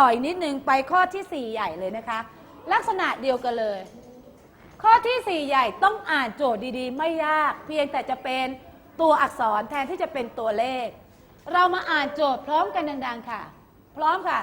ต่ออีกนิดนึงไปข้อที่ 4 ใหญ่เลยนะคะ ลักษณะเดียวกันเลย ข้อที่ 4 ใหญ่ต้องอ่านโจทย์ดีๆ ไม่ยาก เพียงแต่จะเป็นตัวอักษรแทนที่จะเป็นตัวเลข เรามาอ่านโจทย์พร้อมกันดังๆค่ะ พร้อมค่ะ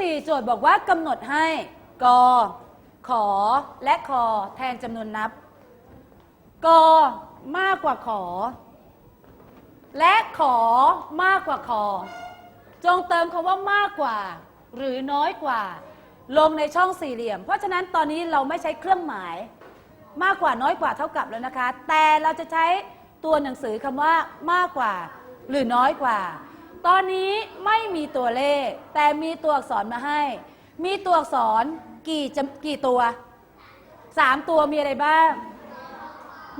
ที่4โจทย์บอกว่ากำหนดให้กอขอและคอแทนจำนวนนับกอมากกว่าขอ และขอมากกว่าคอ จงเติมคำว่ามากกว่า หรือน้อยกว่า ลงในช่องสี่เหลี่ยม เพราะฉะนั้นตอนนี้เราไม่ใช้เครื่องหมาย มากกว่าน้อยกว่าเท่ากับแล้วนะคะ แต่เราจะใช้ตัวหนังสือคำว่ามากกว่า หรือน้อยกว่า ตอนนี้ไม่มีตัวเลข แต่มีตัวอักษรมาให้ มีตัวอักษรกี่จำกี่ตัวสามตัวมีอะไรบ้าง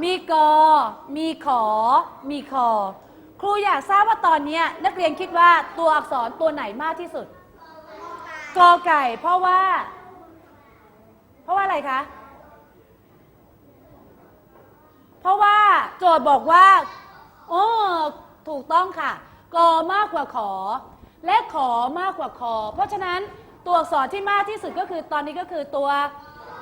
มีกอ มีขอ มีคอ ครูอยากทราบว่าตอนนี้นักเรียนคิดว่าตัวอักษรตัวไหนมากที่สุด กอไก่ เพราะว่า เพราะว่าอะไรคะ เพราะว่าโจทย์บอกว่า โอ้ ถูกต้องค่ะ กอมากกว่าขอ และขอมากกว่าคอ เพราะฉะนั้นตัวอักษรที่มากที่สุดก็คือตอนนี้ก็คือตัว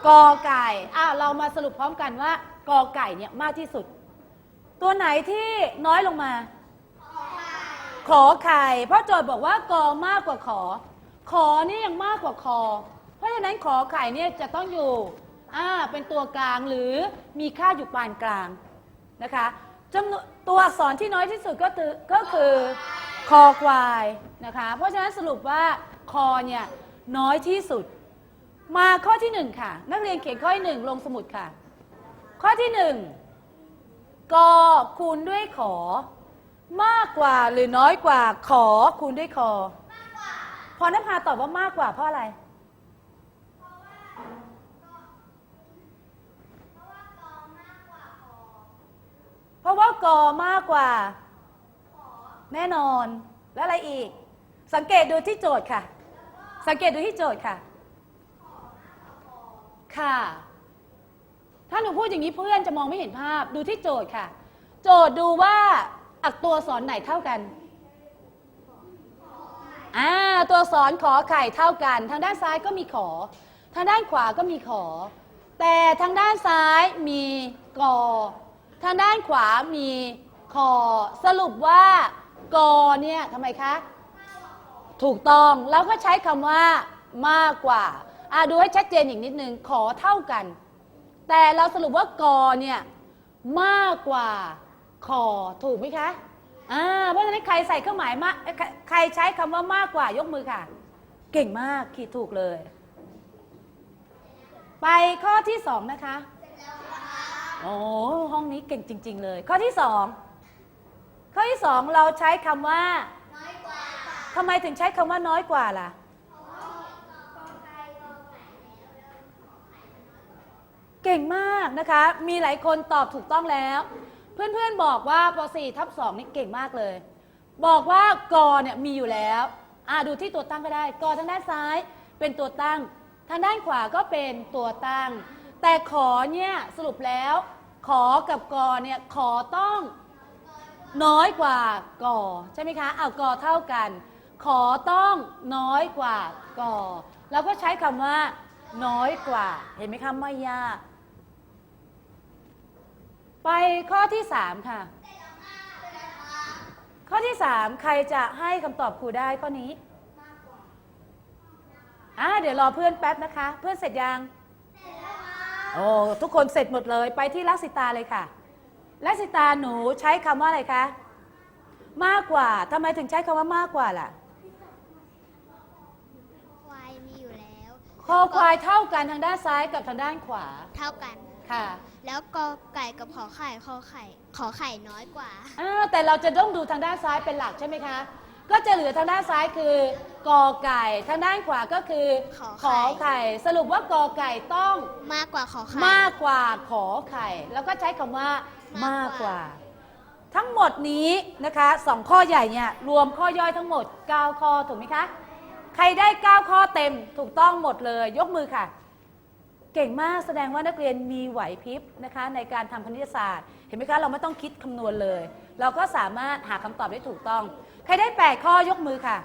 กอไก่อะเรามาสรุปพร้อมกันว่ากอไก่เนี่ยมากที่สุด ตัวไหนที่น้อยลงมา ขอไข่เพราะโจทย์บอกว่ากอมากกว่าขอ ขอนี่ยังมากกว่าคอ เพราะฉะนั้นขอไข่เนี่ยจะต้องอยู่อ่าเป็นตัวกลางหรือมีค่าอยู่ปานกลางนะคะ จำนวนตัวอักษรที่น้อยที่สุดก็คือก็คือคอควายนะคะ เพราะฉะนั้นสรุปว่าคอเนี่ยน้อยที่สุด มาข้อที่หนึ่งค่ะ นักเรียนเขียนข้อที่หนึ่งลงสมุดค่ะ ข้อที่หนึ่งกอคูณด้วยขอ มากกว่าหรือน้อยกว่าขอคูณด้วยคอพอนภาตอบว่ามากกว่าเพราะอะไรพราะว่ากอมากกว่า แน่นอน แล้วอะไรอีก สังเกตดูที่โจทย์ค่ะ สังเกตดูที่โจทย์ค่ะ ค่ะ ถ้าหนูพูดอย่างนี้เพื่อนจะมองไม่เห็นภาพ ดูที่โจทย์ค่ะ โจทย์ดูว่าอักตัวสอนไหนเท่ากันอ่าตัวสอนขอไข่เท่ากัน ทางด้านซ้ายก็มีขอ ทางด้านขวาก็มีขอ แต่ทางด้านซ้ายมีกอ ทางด้านขวามีคอสรุปว่ากอเนี่ยทำไมคะ ถูกต้องแล้วก็ใช้คำว่ามากกว่าอ่าดูให้ชัดเจนอีกนิดนึงขอเท่ากัน แต่เราสรุปว่ากอเนี่ยมากกว่าคอถูกไหมคะอ่าเพราะฉะนั้นใครใส่เครื่องหมายมากเอ้ยใครใครใช้คำว่ามากกว่ายกมือค่ะ เก่งมากขีดถูกเลย ไปข้อที่สองนะคะ โอ้ห้องนี้เก่งจริง ๆ เลย ข้อที่สองข้อที่สองเราใช้คำว่าทำไมถึงใช้คำว่าน้อยกว่าล่ะเก่งมากนะคะ มีหลายคนตอบถูกต้องแล้ว เพื่อนๆบอกว่าป .4 ทับ2นี่เก่งมากเลย บอกว่ากอเนี่ยมีอยู่แล้วอ่าดูที่ตัวตั้งก็ได้กอทางด้านซ้ายเป็นตัวตั้ง ทางด้านขวาก็เป็นตัวตั้ง แต่ขอเนี่ยสรุปแล้ว ขอกับกอเนี่ยขอต้องน้อยกว่ากอใช่ไหมคะเอากอเท่ากัน ขอต้องน้อยกว่ากอแล้วก็ใช้คำว่า น้อยกว่า เห็นไหมคะไม่ยาก ไปข้อที่สามค่ะ ข้อที่สามใครจะให้คำตอบครูได้ข้อนี้อ่าเดี๋ยวรอเพื่อนแป๊บนะคะ เพื่อนเสร็จยัง โอ้ทุกคนเสร็จหมดเลยไปที่ลักษิตาเลยค่ะลักษิตาหนูใช้คำว่าอะไรคะ มากกว่าทำไมถึงใช้คำว่ามากกว่าล่ะควายมีอยู่แล้วคอควายเท่ากันทางด้านซ้ายกับทางด้านขวา เท่ากัน ค่ะ แล้วกอไก่กับขอไข่ขอไข่ขอไข่น้อยกว่า อ่าแต่เราจะต้องดูทางด้านซ้ายเป็นหลักใช่ไหมคะ ก็จะเหลือทางด้านซ้ายคือกอไก่ ทางด้านขวาก็คือขอขอไข่ ไข่ สรุปว่ากอไก่ต้องมากกว่าขอไข่ มากกว่าขอไข่ แล้วก็ใช้คำว่ามามากกกกว่า ว่า ทั้งหมดนี้นะคะสองข้อใหญ่เนี่ยรวมข้อย่อยทั้งหมด 9 ข้อถูกไหมคะ ใครได้ 9 ข้อเต็มถูกต้องหมดเลย ยกมือค่ะ เก่งมากแสดงว่านักเรียนมีไหวพริบนะคะในการทำคณิตศาสตร์ เห็นไหมคะเราไม่ต้องคิดคำนวณเลย เราก็สามารถหาคำตอบได้ถูกต้อง ใครได้ 8 ข้อยกมือค่ะ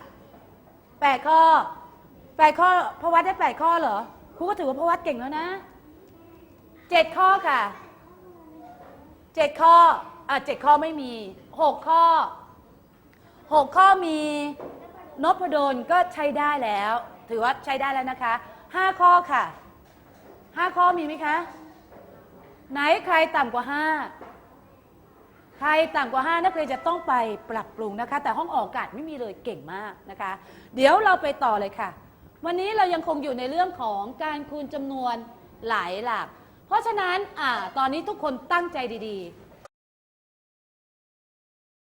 8 ข้อ 8 ข้อพวัดได้ 8 ข้อเหรอครูก็ถือว่าพวัดเก่งแล้วนะ 7 ข้อค่ะ 7 ข้ออะ7ข้อไม่มี 6 ข้อ 6 ข้อมีนพดลก็ใช้ได้แล้ว ถือว่าใช้ได้แล้วนะคะ 5 ข้อค่ะ 5ข้อมีไหมคะ ไหนใครต่ำกว่า5ใครต่ำกว่า5นักเรียนจะต้องไปปรับปรุงนะคะ แต่ห้องออกอากาศไม่มีเลยเก่งมากนะคะ เดี๋ยวเราไปต่อเลยค่ะ วันนี้เรายังคงอยู่ในเรื่องของการคูณจำนวนหลายหลัก เพราะฉะนั้นอ่าตอนนี้ทุกคนตั้งใจดีๆ